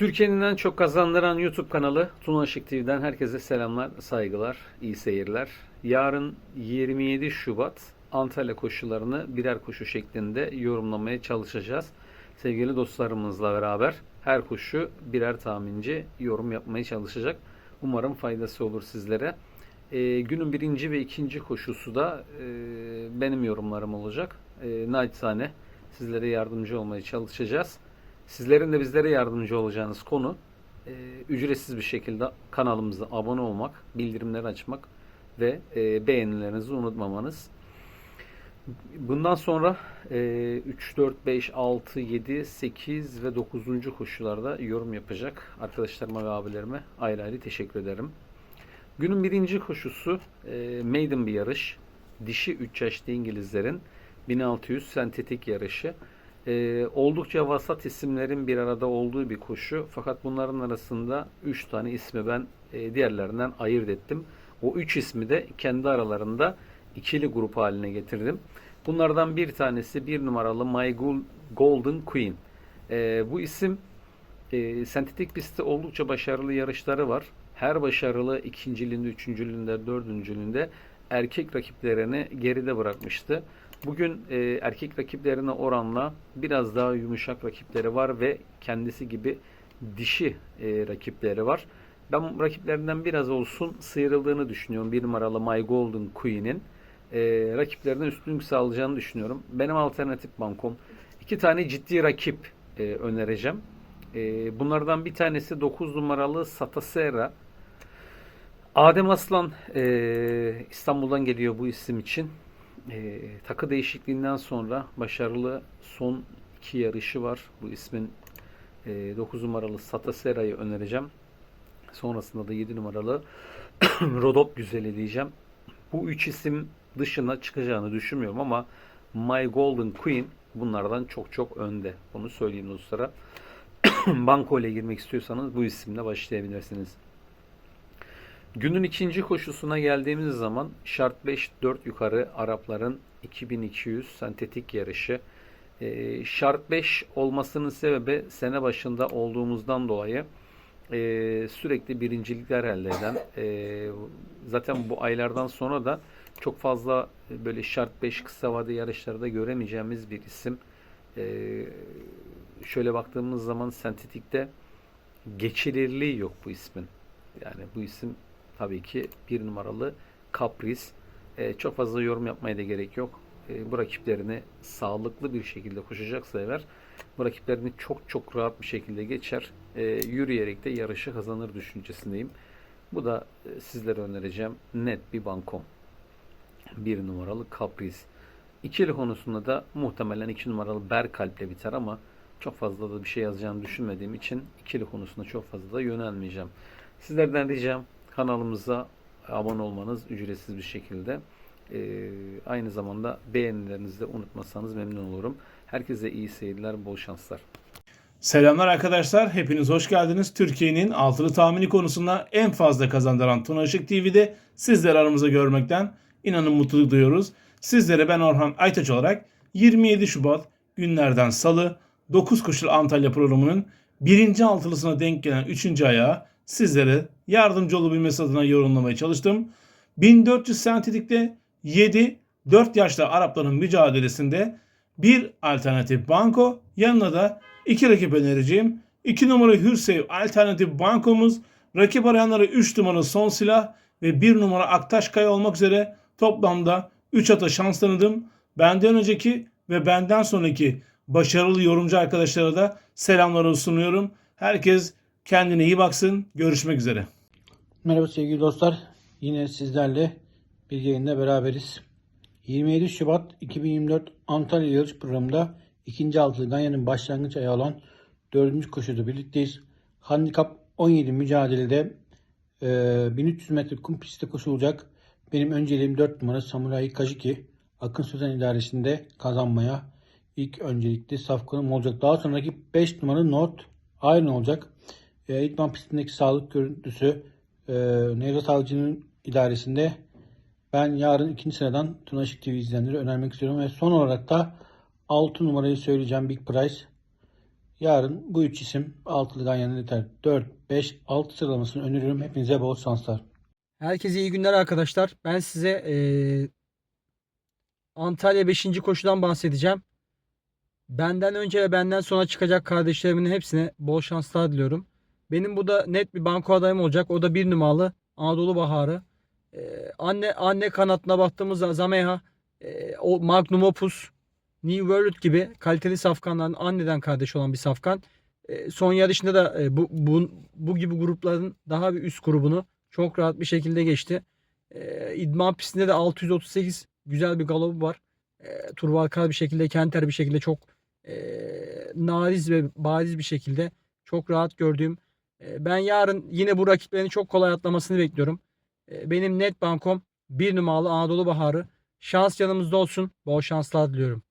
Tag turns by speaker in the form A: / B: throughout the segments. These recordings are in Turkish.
A: Türkiye'nin en çok kazandıran YouTube kanalı Tuna Işık TV'den herkese selamlar, saygılar, iyi seyirler. Yarın 27 Şubat Antalya koşularını birer koşu şeklinde yorumlamaya çalışacağız. Sevgili dostlarımızla beraber her koşu birer tahminci yorum yapmaya çalışacak. Umarım faydası olur sizlere. Ee, günün birinci ve ikinci koşusu da e, benim yorumlarım olacak. E, naçizane sizlere yardımcı olmaya çalışacağız. Sizlerin de bizlere yardımcı olacağınız konu e, ücretsiz bir şekilde kanalımıza abone olmak, bildirimleri açmak ve e, beğenilerinizi unutmamanız. Bundan sonra e, 3, 4, 5, 6, 7, 8 ve 9. koşularda yorum yapacak arkadaşlarıma ve abilerime ayrı ayrı teşekkür ederim. Günün birinci koşusu e, maiden bir yarış. Dişi 3 yaşlı İngilizlerin 1600 sentetik yarışı. E, oldukça vasat isimlerin bir arada olduğu bir koşu. Fakat bunların arasında 3 tane ismi ben e, diğerlerinden ayırt ettim. O 3 ismi de kendi aralarında ikili grup haline getirdim. Bunlardan bir tanesi bir numaralı My Gol- Golden Queen. E, bu isim e, sentetik pistte oldukça başarılı yarışları var. Her başarılı ikinciliğinde, üçüncülüğünde, dördüncülüğünde erkek rakiplerini geride bırakmıştı. Bugün e, erkek rakiplerine oranla biraz daha yumuşak rakipleri var ve kendisi gibi dişi e, rakipleri var. Ben rakiplerinden biraz olsun sıyrıldığını düşünüyorum. Bir numaralı My Golden Queen'in e, rakiplerine üstünlük sağlayacağını düşünüyorum. Benim alternatif bankom. iki tane ciddi rakip e, önereceğim. E, bunlardan bir tanesi 9 numaralı Satasera. Adem Aslan e, İstanbul'dan geliyor bu isim için. E, takı değişikliğinden sonra başarılı son iki yarışı var. Bu ismin e, 9 numaralı Satasera'yı önereceğim. Sonrasında da 7 numaralı Rodop Güzeli diyeceğim. Bu üç isim dışına çıkacağını düşünmüyorum ama My Golden Queen bunlardan çok çok önde. Bunu söyleyeyim dostlara. Banko ile girmek istiyorsanız bu isimle başlayabilirsiniz. Günün ikinci koşusuna geldiğimiz zaman şart 5-4 yukarı Arapların 2200 sentetik yarışı. Ee, şart 5 olmasının sebebi sene başında olduğumuzdan dolayı e, sürekli birincilikler elde eden e, zaten bu aylardan sonra da çok fazla böyle şart 5 kısa vade yarışlarda göremeyeceğimiz bir isim. E, şöyle baktığımız zaman sentetikte geçilirliği yok bu ismin. Yani bu isim tabii ki bir numaralı kapris. E, çok fazla yorum yapmaya da gerek yok. E, bu rakiplerini sağlıklı bir şekilde koşacaksa eğer bu rakiplerini çok çok rahat bir şekilde geçer. E, yürüyerek de yarışı kazanır düşüncesindeyim. Bu da e, sizlere önereceğim net bir bankom. Bir numaralı kapris. İkili konusunda da muhtemelen iki numaralı Berkalp'le biter ama çok fazla da bir şey yazacağını düşünmediğim için ikili konusunda çok fazla da yönelmeyeceğim. Sizlerden ricam kanalımıza abone olmanız ücretsiz bir şekilde. Ee, aynı zamanda beğenilerinizi de unutmazsanız memnun olurum. Herkese iyi seyirler, bol şanslar.
B: Selamlar arkadaşlar. Hepiniz hoş geldiniz. Türkiye'nin altılı tahmini konusunda en fazla kazandıran Tuna Işık TV'de sizleri aramızda görmekten inanın mutluluk duyuyoruz. Sizlere ben Orhan Aytaç olarak 27 Şubat günlerden salı 9 koşul Antalya programının birinci altılısına denk gelen 3. ayağı sizlere yardımcı olabilmesi adına yorumlamaya çalıştım. 1400 sentetikte 7 4 yaşlı Arapların mücadelesinde bir alternatif banko yanına da iki rakip önereceğim. 2 numara Hürsev alternatif bankomuz. Rakip arayanlara 3 numara son silah ve 1 numara Aktaş Kaya olmak üzere toplamda 3 ata şans tanıdım. Benden önceki ve benden sonraki başarılı yorumcu arkadaşlara da selamlarımı sunuyorum. Herkes kendine iyi baksın. Görüşmek üzere.
C: Merhaba sevgili dostlar. Yine sizlerle bir yayında beraberiz. 27 Şubat 2024 Antalya yarış programında ikinci altılı Ganyan'ın başlangıç ayağı olan dördüncü koşuda birlikteyiz. Handikap 17 mücadelede e, 1300 metre kum pistte koşulacak. Benim önceliğim 4 numara Samurai Kajiki. Akın Sözen idaresinde kazanmaya ilk öncelikli safkanım olacak. Daha sonraki 5 numara North Iron olacak. E, İdman pistindeki sağlık görüntüsü e, Nevzat Avcı'nın idaresinde ben yarın ikinci sıradan Tuna Işık TV izleyenleri önermek istiyorum. Ve son olarak da 6 numarayı söyleyeceğim Big Price. Yarın bu üç isim altılıdan yana yeter. 4, 5, 6 sıralamasını öneriyorum. Hepinize bol şanslar.
D: Herkese iyi günler arkadaşlar. Ben size eee, Antalya 5. koşudan bahsedeceğim. Benden önce ve benden sonra çıkacak kardeşlerimin hepsine bol şanslar diliyorum. Benim burada net bir banko adayım olacak. O da bir numaralı Anadolu Baharı. Eee, anne anne kanatına baktığımızda Zameha, eee, o Magnum Opus, New World gibi kaliteli safkanların anneden kardeş olan bir safkan. Eee, son yarışında da eee, bu, bu, bu gibi grupların daha bir üst grubunu çok rahat bir şekilde geçti. Ee, idman pistinde de 638 güzel bir galopu var. Ee, Turbalkar bir şekilde, Kenter bir şekilde çok e, nariz ve bariz bir şekilde çok rahat gördüğüm. E, ben yarın yine bu rakiplerini çok kolay atlamasını bekliyorum. E, benim net bankom bir numaralı Anadolu Baharı. Şans yanımızda olsun. Bol şanslar diliyorum.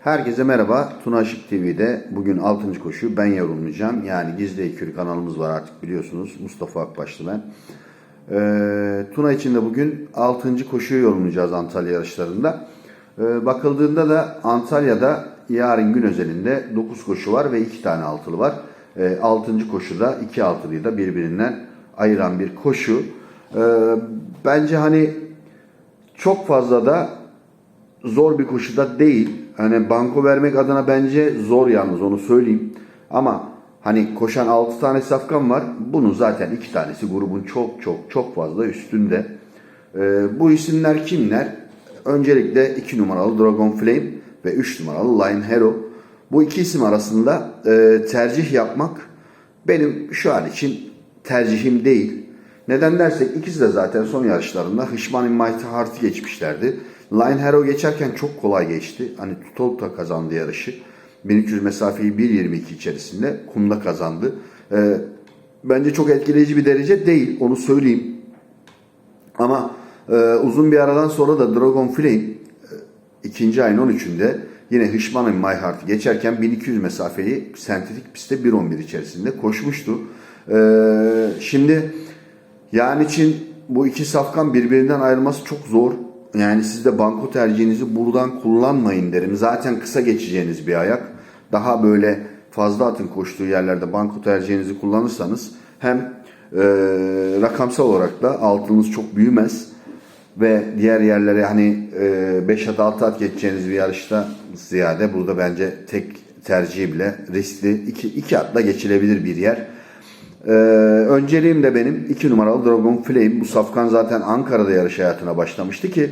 E: Herkese merhaba. Tuna Aşık TV'de bugün 6. koşuyu ben yorumlayacağım. Yani Gizli Ekürü kanalımız var artık biliyorsunuz. Mustafa Akbaşlı ben. Ee, Tuna için de bugün 6. koşuyu yorumlayacağız Antalya yarışlarında. Ee, bakıldığında da Antalya'da yarın gün özelinde 9 koşu var ve 2 tane altılı var. Ee, 6. koşuda 2 altılıyı da birbirinden ayıran bir koşu. Ee, bence hani çok fazla da zor bir koşuda değil. Hani banko vermek adına bence zor yalnız onu söyleyeyim. Ama hani koşan 6 tane safkan var. Bunun zaten 2 tanesi grubun çok çok çok fazla üstünde. Ee, bu isimler kimler? Öncelikle 2 numaralı Dragon Flame ve 3 numaralı Lion Hero. Bu iki isim arasında e, tercih yapmak benim şu an için tercihim değil. Neden dersek ikisi de zaten son yarışlarında Hışman Mighty Heart'ı geçmişlerdi. Line Hero geçerken çok kolay geçti. Hani Tutoluk da kazandı yarışı. 1300 mesafeyi 1.22 içerisinde kumda kazandı. Ee, bence çok etkileyici bir derece değil. Onu söyleyeyim. Ama e, uzun bir aradan sonra da Dragon Flame e, ikinci ayın 13'ünde yine Hışman'ın My geçerken 1200 mesafeyi sentetik pistte 1.11 içerisinde koşmuştu. Ee, şimdi yani için bu iki safkan birbirinden ayrılması çok zor. Yani siz de banko tercihinizi buradan kullanmayın derim. Zaten kısa geçeceğiniz bir ayak. Daha böyle fazla atın koştuğu yerlerde banko tercihinizi kullanırsanız hem e, rakamsal olarak da altınız çok büyümez ve diğer yerlere hani 5 at 6 at geçeceğiniz bir yarışta ziyade burada bence tek tercihi bile riskli 2 2 atla geçilebilir bir yer. Ee, önceliğim de benim 2 numaralı Dragon Flame. Bu safkan zaten Ankara'da yarış hayatına başlamıştı ki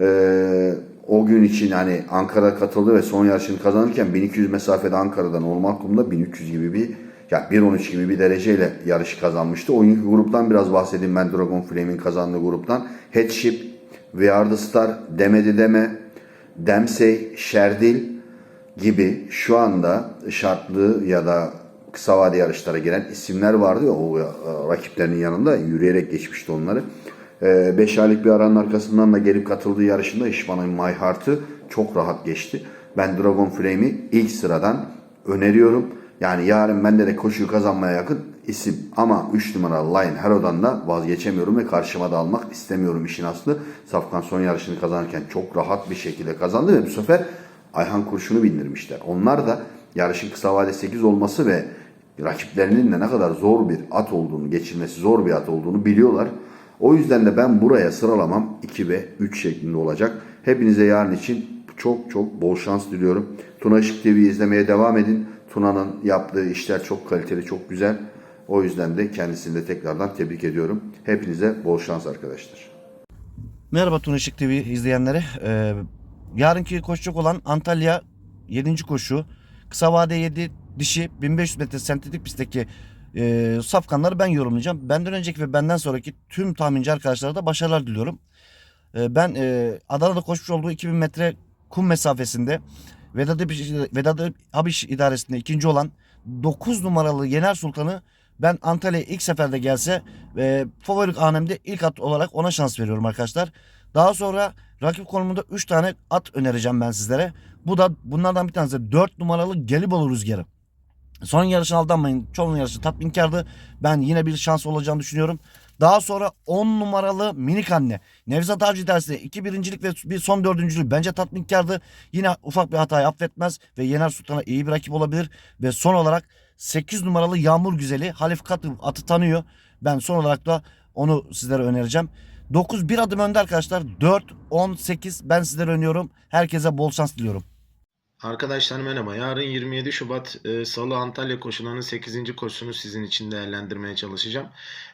E: e, o gün için hani Ankara'da katıldı ve son yarışını kazanırken 1200 mesafede Ankara'da normal kumda 1300 gibi bir ya 1.13 gibi bir dereceyle yarışı kazanmıştı. O günkü gruptan biraz bahsedeyim ben Dragon Flame'in kazandığı gruptan. Headship, We Are The Star, Demedi Deme, Dempsey, Şerdil gibi şu anda şartlı ya da kısa vade yarışlara giren isimler vardı ya o e, rakiplerinin yanında yürüyerek geçmişti onları. 5 aylık bir aranın arkasından da gelip katıldığı yarışında İşman'ın My Heart'ı çok rahat geçti. Ben Dragon Flame'i ilk sıradan öneriyorum. Yani yarın bende de koşuyu kazanmaya yakın isim. Ama 3 numaralı Lion Hero'dan da vazgeçemiyorum ve karşıma da almak istemiyorum işin aslı. Safkan son yarışını kazanırken çok rahat bir şekilde kazandı ve bu sefer Ayhan Kurşun'u bindirmişler. Onlar da yarışın kısa vade 8 olması ve rakiplerinin de ne kadar zor bir at olduğunu, geçirmesi zor bir at olduğunu biliyorlar. O yüzden de ben buraya sıralamam 2 ve 3 şeklinde olacak. Hepinize yarın için çok çok bol şans diliyorum. Tuna Işık TV izlemeye devam edin. Tuna'nın yaptığı işler çok kaliteli, çok güzel. O yüzden de kendisini de tekrardan tebrik ediyorum. Hepinize bol şans arkadaşlar.
F: Merhaba Tuna Işık TV izleyenleri. Ee, yarınki koşacak olan Antalya 7. koşu. Kısa vade 7 dişi 1500 metre sentetik pistteki e, safkanları ben yorumlayacağım. Benden önceki ve benden sonraki tüm tahminci arkadaşlara da başarılar diliyorum. E, ben e, Adana'da koşmuş olduğu 2000 metre kum mesafesinde Vedat, Abiş, Vedat Abiş idaresinde ikinci olan 9 numaralı Yener Sultan'ı ben Antalya'ya ilk seferde gelse e, favorik anemde ilk at olarak ona şans veriyorum arkadaşlar. Daha sonra rakip konumunda 3 tane at önereceğim ben sizlere. Bu da bunlardan bir tanesi 4 numaralı Gelibolu Rüzgarı. Son yarışına aldanmayın. Çoğunun yarışı tatminkardı. Ben yine bir şans olacağını düşünüyorum. Daha sonra 10 numaralı minik anne. Nevzat Avcı dersi 2 birincilik ve bir son dördüncülük bence tatminkardı. Yine ufak bir hatayı affetmez ve Yener Sultan'a iyi bir rakip olabilir. Ve son olarak 8 numaralı Yağmur Güzeli Halif Katı atı tanıyor. Ben son olarak da onu sizlere önereceğim. 9 bir adım önde arkadaşlar. 4, 10, 8 ben sizlere öneriyorum. Herkese bol şans diliyorum.
G: Arkadaşlar merhaba. Yarın 27 Şubat e, Salı Antalya koşularının 8. koşusunu sizin için değerlendirmeye çalışacağım.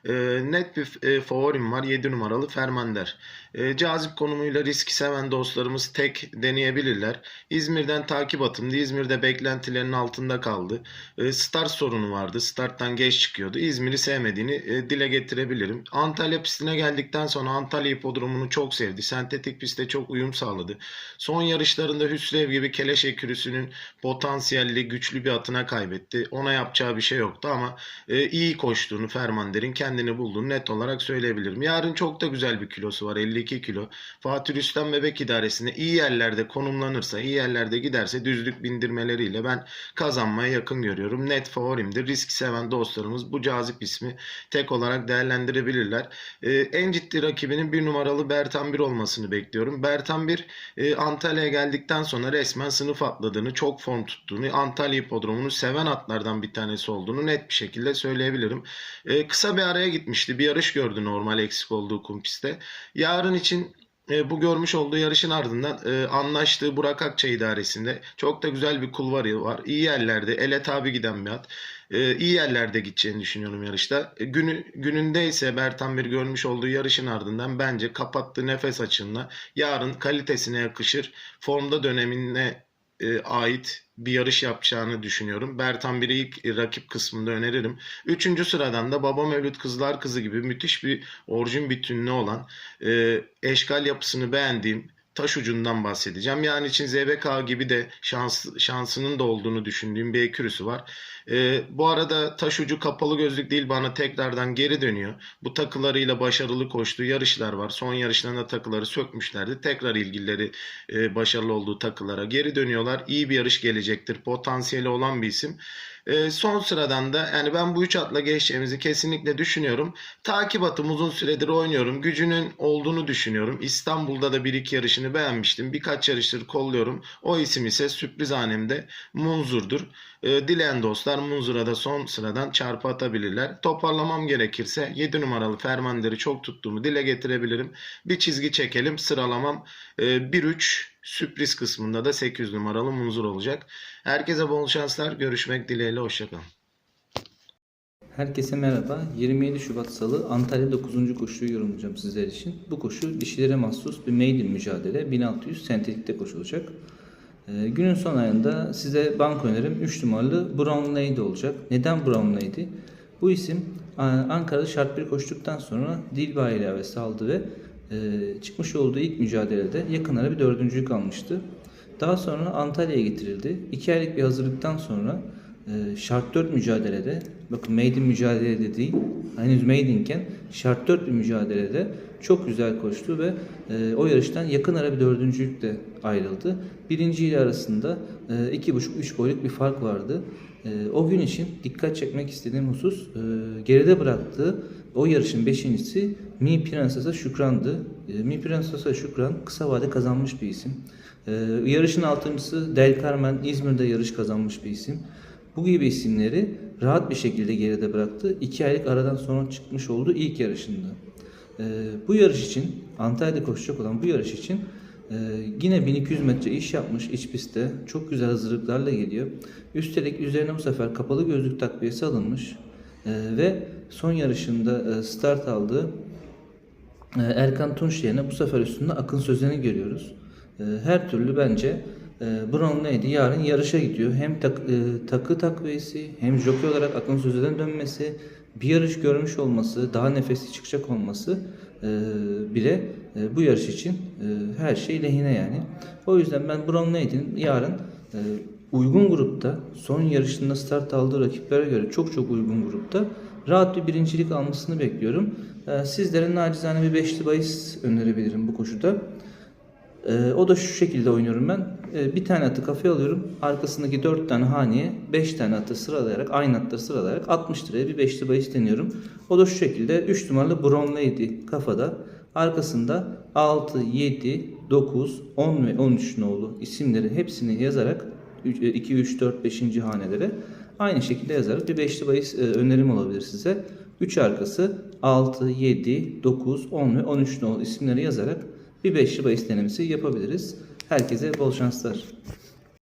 G: E, net bir e, favorim var. 7 numaralı Fermander. E, cazip konumuyla riski seven dostlarımız tek deneyebilirler. İzmir'den takip atımdı. İzmir'de beklentilerin altında kaldı. E, start sorunu vardı. Starttan geç çıkıyordu. İzmir'i sevmediğini e, dile getirebilirim. Antalya pistine geldikten sonra Antalya hipodromunu çok sevdi. Sentetik piste çok uyum sağladı. Son yarışlarında Hüsrev gibi keleş ekürüsünün potansiyelli güçlü bir atına kaybetti. Ona yapacağı bir şey yoktu ama e, iyi koştuğunu Fermander'in kendini bulduğunu net olarak söyleyebilirim. Yarın çok da güzel bir kilosu var 52 kilo. Fatih Rüstem Bebek İdaresi'nde iyi yerlerde konumlanırsa, iyi yerlerde giderse düzlük bindirmeleriyle ben kazanmaya yakın görüyorum. Net favorimdir. Risk seven dostlarımız bu cazip ismi tek olarak değerlendirebilirler. E, en ciddi rakibinin bir numaralı Bertan 1 olmasını bekliyorum. Bertan 1 e, Antalya'ya geldikten sonra resmen sınıf atladığını, çok form tuttuğunu, Antalya hipodromunu seven atlardan bir tanesi olduğunu net bir şekilde söyleyebilirim. E, kısa bir araya gitmişti. Bir yarış gördü normal eksik olduğu kum pistte. Yarın için e, bu görmüş olduğu yarışın ardından e, anlaştığı Burak Akçay idaresinde çok da güzel bir kulvarı var. İyi yerlerde, ele tabi giden bir at. E, iyi yerlerde gideceğini düşünüyorum yarışta. E, günü, gününde ise Bertan bir görmüş olduğu yarışın ardından bence kapattığı nefes açığında yarın kalitesine yakışır, formda dönemine e, ait bir yarış yapacağını düşünüyorum. Bertan Bir'i ilk rakip kısmında öneririm. Üçüncü sıradan da Baba Mevlüt Kızlar Kızı gibi müthiş bir orijin bütünlüğü olan e, eşkal yapısını beğendiğim taş ucundan bahsedeceğim. Yani için ZBK gibi de şans, şansının da olduğunu düşündüğüm bir ekürüsü var. E, bu arada taş ucu kapalı gözlük değil bana tekrardan geri dönüyor. Bu takılarıyla başarılı koştuğu yarışlar var. Son yarışlarında takıları sökmüşlerdi. Tekrar ilgilileri e, başarılı olduğu takılara geri dönüyorlar. İyi bir yarış gelecektir. Potansiyeli olan bir isim. E, son sıradan da yani ben bu üç atla geçeceğimizi kesinlikle düşünüyorum. Takip atım uzun süredir oynuyorum. Gücünün olduğunu düşünüyorum. İstanbul'da da bir iki yarışını beğenmiştim. Birkaç yarıştır kolluyorum. O isim ise sürpriz hanemde Munzur'dur. E, dileyen dostlar Munzur'a da son sıradan çarpı atabilirler. Toparlamam gerekirse 7 numaralı Fermander'i çok tuttuğumu dile getirebilirim. Bir çizgi çekelim. Sıralamam e, 1-3 sürpriz kısmında da 8 numaralı Munzur olacak. Herkese bol şanslar. Görüşmek dileğiyle. Hoşçakalın.
H: Herkese merhaba. 27 Şubat Salı Antalya 9. koşuyu yorumlayacağım sizler için. Bu koşu dişilere mahsus bir maiden mücadele. 1600 sentetikte koşulacak. Ee, günün son ayında size banko önerim 3 numaralı Brown Lady olacak. Neden Brown Lady? Bu isim Ankara'da şart 1 koştuktan sonra Dilba ilavesi aldı ve çıkmış olduğu ilk mücadelede yakın ara bir dördüncülük almıştı. Daha sonra Antalya'ya getirildi. 2 aylık bir hazırlıktan sonra e, şart 4 mücadelede bakın maiden mücadelede değil henüz maidenken şart 4 bir mücadelede çok güzel koştu ve e, o yarıştan yakın ara bir dördüncülükte ayrıldı. Birinci ile arasında e, 2,5-3 boyluk bir fark vardı. E, o gün için dikkat çekmek istediğim husus e, geride bıraktığı o yarışın beşincisi Mi Prenses'e Şükran'dı. E, Mi Prenses'e Şükran kısa vade kazanmış bir isim. E, yarışın altıncısı Del Carmen İzmir'de yarış kazanmış bir isim. Bu gibi isimleri rahat bir şekilde geride bıraktı. İki aylık aradan sonra çıkmış olduğu ilk yarışında. Ee, bu yarış için Antalya'da koşacak olan bu yarış için e, yine 1200 metre iş yapmış iç pistte. Çok güzel hazırlıklarla geliyor. Üstelik üzerine bu sefer kapalı gözlük takviyesi alınmış. Ee, ve son yarışında e, start aldığı e, Erkan Tunç yerine bu sefer üstünde Akın Sözen'i görüyoruz. E, Her türlü bence e, Brown Lady yarın yarışa gidiyor. Hem tak- takı takviyesi hem jockey olarak Akın Sözen'e dönmesi, bir yarış görmüş olması, daha nefesli çıkacak olması e, bile e, bu yarış için e, her şey lehine yani. O yüzden ben Brown Lady'nin yarın e, uygun grupta son yarışında start aldığı rakiplere göre çok çok uygun grupta rahat bir birincilik almasını bekliyorum. E, Sizlere nacizane bir beşli bahis önerebilirim bu koşuda. Ee, o da şu şekilde oynuyorum ben. Ee, bir tane atı kafaya alıyorum. Arkasındaki 4 tane haneye 5 tane atı sıralayarak aynı atları sıralayarak 60 liraya bir beşli bahis deniyorum. O da şu şekilde 3 numaralı Brown Lady kafada. Arkasında 6, 7, 9, 10 ve 13 nolu isimleri hepsini yazarak 2, 3, 4, 5. hanelere aynı şekilde yazarak bir beşli bahis e, önerim olabilir size. 3 arkası 6, 7, 9, 10 ve 13 nolu isimleri yazarak bir beşli bahis denemesi yapabiliriz. Herkese bol şanslar.